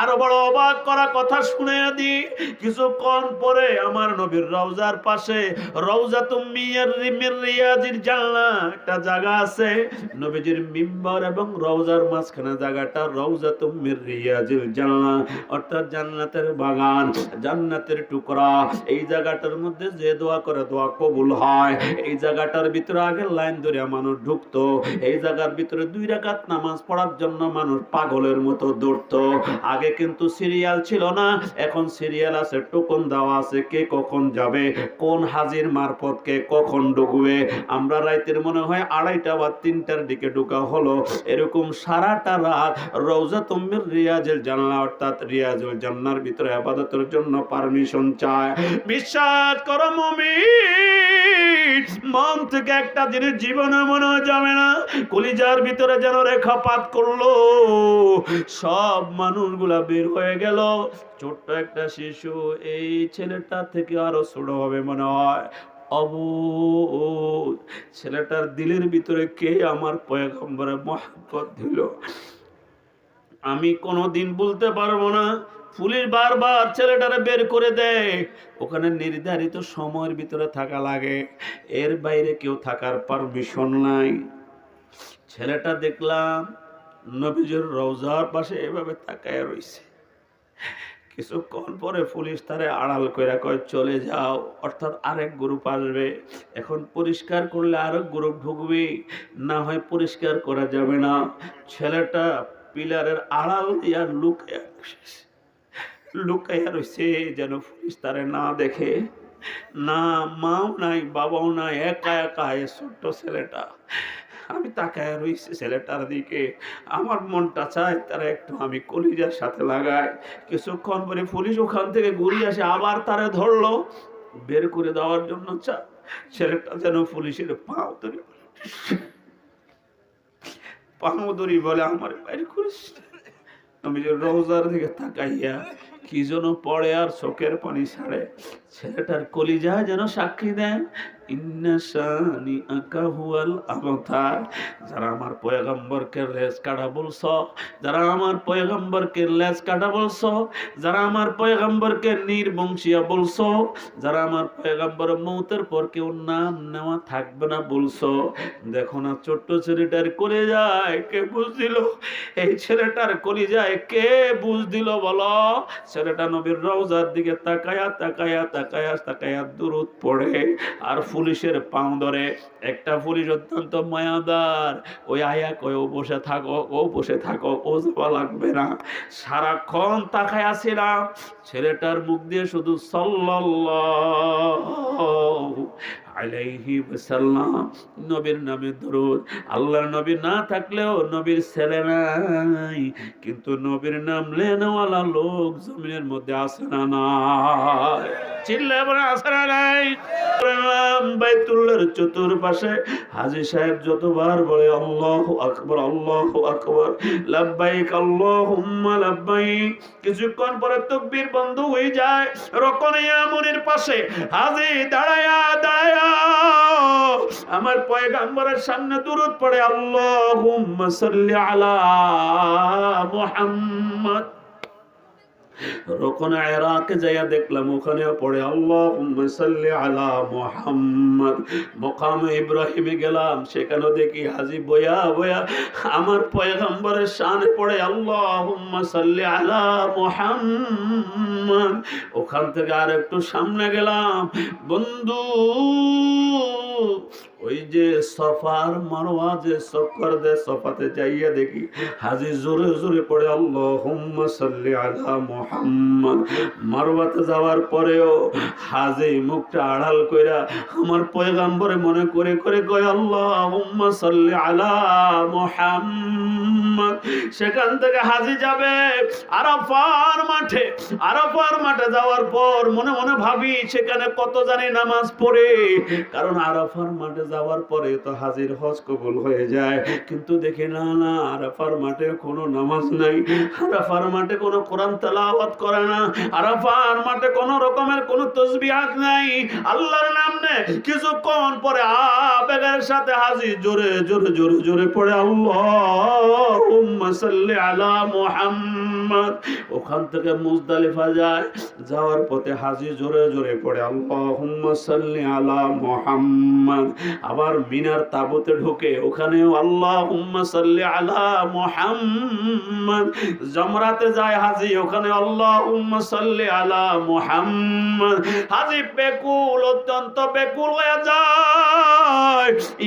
আরও বড় অবাক করা কথা শুনে দি। কিছুক্ষণ পরে আমার নবীর রওজার পাশে রওজা তুমিয়ার রিমির রিয়াজির জানলা একটা জায়গা আছে। নবীজির মিম্বর এবং রওজার মাঝখানে জায়গাটা রওজা তুমির রিয়াজির জানলা। অর্থাৎ জান্নাতের বাগান, জান্নাতের টুকরা। এই জায়গাটার মধ্যে যে দোয়া করে দোয়া কবুল হয়। এই জায়গাটার ভিতরে আগে লাইন ধরে মানুষ ঢুকতো। এই জায়গার ভিতরে দুই রাকাত নামাজ পড়ার জন্য মানুষ পাগলের মতো দৌড়তো। আগে কিন্তু সিরিয়াল ছিল না, এখন সিরিয়াল আছে, টোকন দেওয়া আছে, কে কখন যাবে, কোন হাজির মারফত কে কখন ঢুকবে আমরা রাইতের মনে হয় আড়াইটা বা তিনটার দিকে ঢুকা হলো। এরকম সারাটা রাত রওজা তুমির রিয়াজের জানলা অর্থাৎ রিয়াজুল জান্নার ভিতরে আবাদতের জন্য পারমিশন চায়। বিশ্বাস করো মুমিন, মন থেকে একটা জিনিস জীবনে মনে যাবে না, কলিজার ভিতরে যেন রেখাপাত করল। সব মানুষগুলা বের হয়ে গেল। ছোট্ট একটা শিশু এই ছেলেটা থেকে আরও ছোট হবে মনে হয়। অবুধ, ছেলেটার দিলের ভিতরে কে আমার পয়গম্বরে মহাব্বত দিল? আমি কোনোদিন বলতে পারব না। পুলিশ বারবার ছেলেটারে বের করে দেয়। ওখানে নির্ধারিত সময়ের ভিতরে থাকা লাগে। এর বাইরে কেউ থাকার পারমিশন নাই। ছেলেটা দেখলাম নবীজের রওজার পাশে এভাবে তাকায় রইছে। কিছুক্ষণ পরে পুলিশ তারে আড়াল করে কয়, চলে যাও। অর্থাৎ আরেক গ্রুপ আসবে। এখন পরিষ্কার করলে আরেক গ্রুপ ঢুকবে। না হয় পরিষ্কার করা যাবে না। ছেলেটা পিলারের আড়াল দিয়া লুকাইয়া। লুকাইয়া রয়েছে যেন পুলিশ তারে না দেখে। না, মাও নাই, বাবাও নাই, একা একা ছোট্ট ছেলেটা। আমি তাকায় রয়েছি ছেলেটার দিকে। আমার মনটা চায় তারা একটু আমি কলিজার সাথে লাগাই কিছুক্ষণ পরে পুলিশ ওখান থেকে ঘুরিয়ে আসে, আবার তারা ধরলো। বের করে দেওয়ার জন্য চা ছেলেটা যেন পুলিশের পাও ধরে পাও বলে আমার বাইরে করিস। আমি যে রোজার দিকে তাকাইয়া কি যেন পড়ে আর চোখের পানি ছাড়ে। ছেলেটার কলিজা যেন সাক্ষী দেন ইন্নাশানি আকা হুয়াল আবতার। যারা আমার পয়গম্বরকে লেজ কাটা বলছো। যারা আমার পয়গম্বরকে লেজ কাটা বলছো। যারা আমার পয়গম্বরকে নির্বংশিয়া বলছো। যারা আমার পয়গম্বর মৌতের পর কেউ নাম নেওয়া থাকবে না বলছো। দেখো না ছোট্ট ছেলেটার করে যায় কে বুঝ দিল? এই ছেলেটার কলি যায় কে বুঝ দিল বলো? ছেলেটা নবীর রওজার দিকে তাকায়া তাকায়া তাকায়া তাকায়া দূরত পড়ে আর পুলিশের পাও ধরে। একটা পুলিশ অত্যন্ত মায়াদার। ওই আয়া কয়, ও বসে থাকো, ও বসে থাকো, ও যাওয়া লাগবে না। সারাক্ষণ তাকায় আসিলাম। ছেলেটার মুখ দিয়ে শুধু সাল্লাল্লাহু আলাইহি ওয়াসাল্লাম, নবীর নামে দরুদ। আল্লাহর নবী না থাকলেও নবীর ছেলে নাই, কিন্তু নবীর নাম লেনওয়ালা লোক জমিনের মধ্যে আসে না নাই। চিল্লা না নাই? চতুর্পাশে হাজী সাহেব যতবার বলে, আল্লাহু আকবার আল্লাহু আকবার, লাব্বাইক, আল্লাহুম্মা লাব্বাইক, কিছুক্ষণ পরে তাকবীর বন্ধ হয়ে যায়। রকনে আমনের পাশে হাজি দাঁড়ায়া দাঁড়ায়া আমার পয়গাম্বরের সামনে দূরত পড়ে আল্লাহ আলা মুহাম্মদ। রোকনে যাইয়া দেখলাম পড়ে সাল্লি আলা মুহাম্মদ। মকামে ইব্রাহিমে গেলাম দেখি হাজি বয়া বয়া আমার পয়গম্বরের শানে পড়ে, আল্লাহুম্মা সাল্লি আলা মুহাম্মদ। ওখান থেকে আর একটু সামনে গেলাম, বন্ধু ওই যে সফার মারোয়া যে সফর দে, সফাতে যাইয়া দেখি হাজি জোরে জোরে পড়ে, আল্লাহুম্মা সাল্লি আলা মুহাম্মদ। মারওয়াতে যাওয়ার পরেও হাজি মুখটা আড়াল কইরা আমার পয়গাম্বরে মনে করে করে কয়, আল্লাহুম্মা সাল্লি আলা মুহাম্মদ। সেখান থেকে হাজি যাবে আরাফার মাঠে। আরাফার মাঠে যাওয়ার পর মনে মনে ভাবি সেখানে কত জানি নামাজ পড়ে, কারণ আরাফার মাঠে যাওয়ার পরে তো হাজির হজ কবুল হয়ে যায়। কিন্তু দেখি না না, আরাফার মাঠে কোনো নামাজ নাই। আরাফার মাঠে কোনো কোরআন তেলাওয়াত করে না। আরাফার মাঠে কোনো রকমের কোনো তসবিহাত নাই। আল্লাহর নাম নে কিছুক্ষণ পরে আবেগের সাথে হাজি জোরে জোরে জোরে জোরে পড়ে আল্লাহ সাল্লি আলা মুহাম্মদ। মুহাম্মদ। ওখান থেকে মুজদালিফা যায়, যাওয়ার পথে হাজি জোরে জোরে পড়ে, আল্লাহুম্মা সাল্লি আলা আবার মিনার তাবুতে ঢুকে, ওখানেও, আল্লাহুম্মা সাল্লি আলা জমরাতে যায় হাজি, ওখানে, আল্লাহুম্মা সাল্লি আলা মুহাম্মদ। হাজি বেকুল, অত্যন্ত বেকুল হয়ে যায়।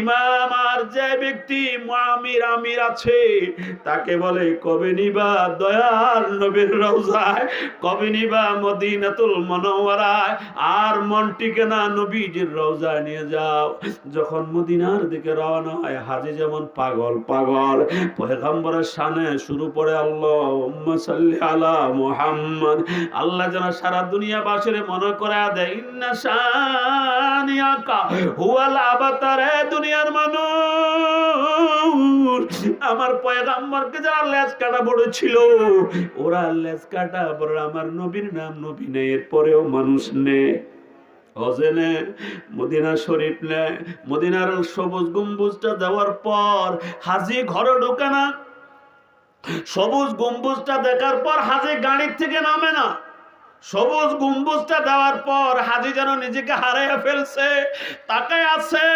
ইমাম আর যে ব্যক্তি আমির আমির আছে, তাকে বলে, কবে নিবা নবীর কবে নিবা মদিনাতুল মনোয়ারায় আর মন টিকে না নবীজির নিয়ে যাও। যখন মদিনার দিকে রওনা হয়, হাজি যেমন পাগল পাগল। পয়গম্বরের সামনে শুরু পড়ে আল্লাহ সাল্লি আলা মুহাম্মদ। আল্লাহ যেন সারা দুনিয়া বাসরে মনে করা দেয়, ইন্না শানিয়াকা হুয়াল দুনিয়ার মানুষ। আমার পয়গাম্বরকে যারা লেজ কাটা বড় ছিল ওরা লেজ কাটা বড় আমার নবীর নাম নবী নেই, এরপরেও মানুষ হজেনে মদিনা শরীফ নে মদিনার সবুজ গম্বুজটা দেওয়ার পর হাজি ঘরে ঢোকে না। সবুজ গম্বুজটা দেখার পর হাজি গাড়ির থেকে নামে না। সবুজ গম্বুজটা দেওয়ার পর হাজি যেন নিজেকে হারাইয়া ফেলছে তাকে আছে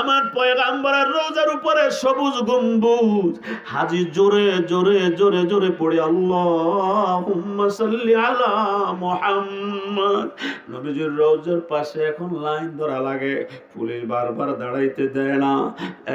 আমার পয়গাম্বরের রোজার উপরে সবুজ গম্বুজ। হাজি জোরে জোরে জোরে জোরে পড়ে, আল্লাহুম্মা সাল্লি আলা মুহাম্মদ। নবীজির রোজার পাশে এখন লাইন ধরা লাগে। পুলিশ বারবার দাঁড়াইতে দেয় না।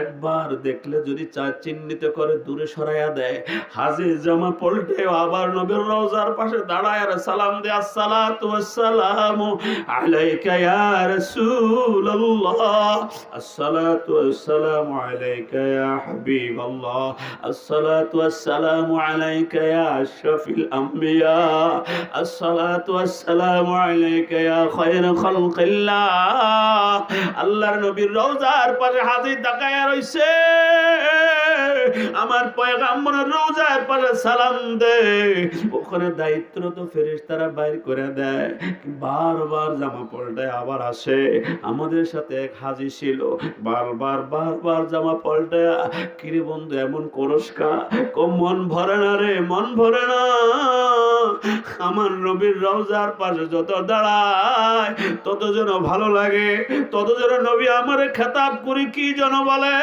একবার দেখলে যদি চা চিহ্নিত করে দূরে সরাইয়া দেয়। হাজি জামা পল্টে আবার নবীর রোজার পাশে দাঁড়ায় সালাম দে আসসালাতু ওয়াসসালামু আলাইকা ইয়া রাসূলুল্লাহ। আসসালাতু ওয়াসসালামু আলাইকা ইয়া হাবিবাল্লাহ। আসসালাতু ওয়াসসালামু আলাইকা ইয়া আশরাফিল আম্বিয়া। আসসালাতু ওয়াসসালামু আলাইকা ইয়া খায়র খালকিল্লাহ। আল্লাহর নবীর রওজার পাশে হাজির তাকায়া রইছে। আমার পয়গাম্বরের রোজায় পারে সালাম দে। ওখানে দায়িত্বরত ফেরেশতারা বাইর করে দেয়। বারবার জামা পাল্টায় আবার আসে। আমাদের সাথে এক হাজি ছিল। বারবার বারবার জামা পাল্টায়, কিরে বন্ধু, এমন করস্কা কম মন ভরে না রে, মন ভরে না। আমার নবীর রওজার পাশে যত দাঁড়ায়, তত যেন ভালো লাগে, তত যেন নবী আমারে খেতাব করি, কি যেন বলে?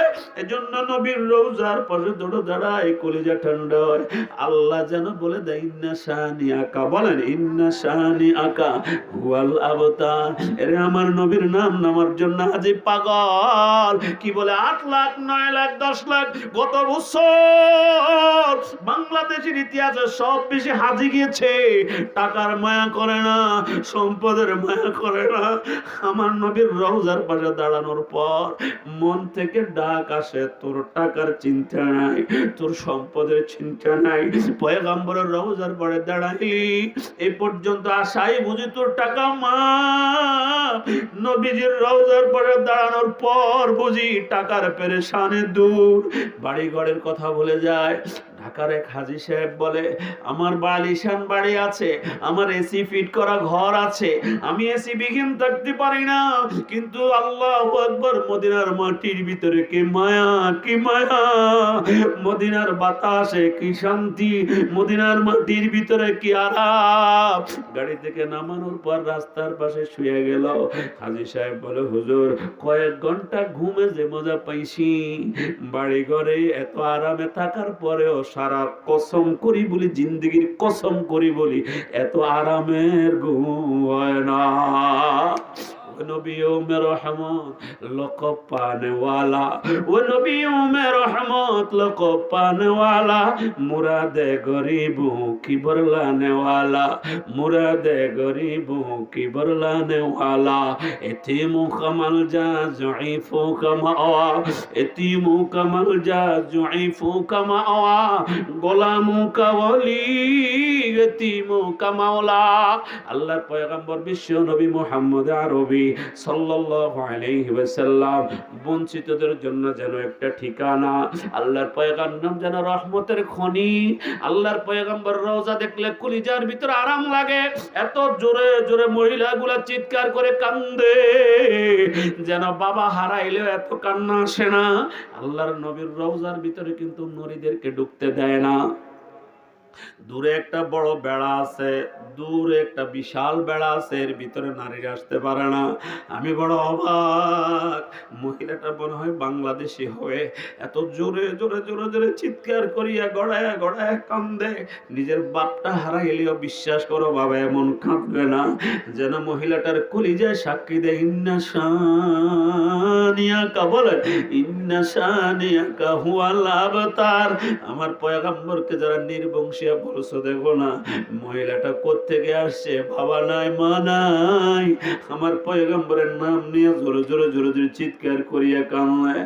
এজন্য নবীর রওজার পাশে দৌড়ে দাঁড়ায়, কলিজা ঠান্ডা হয়। আল্লাহ যেন বলে দেয়, ইন্না শানি আকা। বলেন, ইন্না শানি আকা হুয়াল আবতার। এরে আমার নবীর নাম নামার জন্য আজি পাগল। কি বলে, আট লাখ, নয় লাখ, দশ লাখ, গত বছর বাংলাদেশের ইতিহাসে সব বেশি হাজি গিয়েছে। টাকার মায়া করে না, সম্পদের মায়া করে না। আমার নবীর রওজার পাশে দাঁড়ানোর পর মন থেকে ডাক আসে, তোর টাকার চিন্তা নাই, তোর সম্পদের চিন্তা নাই, পয়গাম্বরের রওজার পরে দাঁড়াইলি এই পর্যন্ত আশাই বুঝি তোর টাকা মা। নবীজির রওজার পরে দাঁড়ানোর পর বুঝি টাকার পেরেশানে দূর। বাড়ি ঘরের কথা বলে যায় ঢাকার এক হাজি সাহেব বলে, আমার বালিশান বাড়ি আছে, আমার এসি ফিট করা ঘর আছে, আমি এসি বিহীন থাকতে পারি না, কিন্তু আল্লাহ আকবর মদিনার মাটির ভিতরে কি মায়া কি মায়া? মদিনার বাতাসে কি শান্তি, মদিনার মাটির ভিতরে কি আরাম? গাড়ি থেকে নামানোর পর রাস্তার পাশে শুয়ে গেল। হাজি সাহেব বলে, হুজুর, কয়েক ঘণ্টা ঘুমে যে মজা পাইছি। বাড়ি ঘরে এত আরামে থাকার পরেও সারা কসম করি বলি জিন্দগির কসম করি বলি এত আরামের ঘুম হয় না। নবী উমে রহমত লোক পানওয়ালা ও নবী উমে রহমত লোক পানওয়ালা মুরাদে গরিব কি বরলানেওয়ালা মুরাদে গরিব কি বরলানেওয়ালা এতে মুকামাল যা জয়ীফ কামাওয়া এতে মুকামাল যা ফু কামাওয়া গোলামু কাওয়ালি আল্লাহর পয়গম্বর বিশ্ব নবী মুহাম্মদ আরবি সাল্লাল্লাহু বঞ্চিতদের জন্য যেন একটা ঠিকানা। আল্লাহর পয়গম্বর যেন রহমতের খনি। আল্লাহর পয়গম্বর রওজা দেখলে কলিজার ভিতর আরাম লাগে। এত জোরে জোরে মহিলাগুলা চিৎকার করে কান্দে। যেন বাবা হারাইলেও এত কান্না আসে না। আল্লাহর নবীর রওজার ভিতরে কিন্তু নরীদেরকে ঢুকতে দেয় না। দূরে একটা বড় বেড়া আছে, দূরে একটা বিশাল বেড়া আছে, এর ভিতরে নারীরা আসতে পারে না। আমি বড় অবাক, মহিলাটা মনে হয় বাংলাদেশি হয়ে এত জোরে জোরে জোরে জোরে চিৎকার করিয়া গড়ায় গড়ায় কান্দে। নিজের বাপটা হারাইলেও বিশ্বাস করো বাবা, এমন কাঁদবে না। যেন মহিলাটার কলিজায় সাক্ষী দেয়, ইন্না শানিয়াকা। বলে, ইন্না শানিয়াকা হুয়াল আবতার আমার পয়গাম্বরকে যারা নির্বংশিয়া বলছো দেখো না, মহিলাটা কোত্থেকে আসছে? বাবা নাই, মা নাই। আমার পয়গম্বরের নাম নিয়ে জোরে জোরে জোরে জোরে চিৎকার করিয়া কান্নায়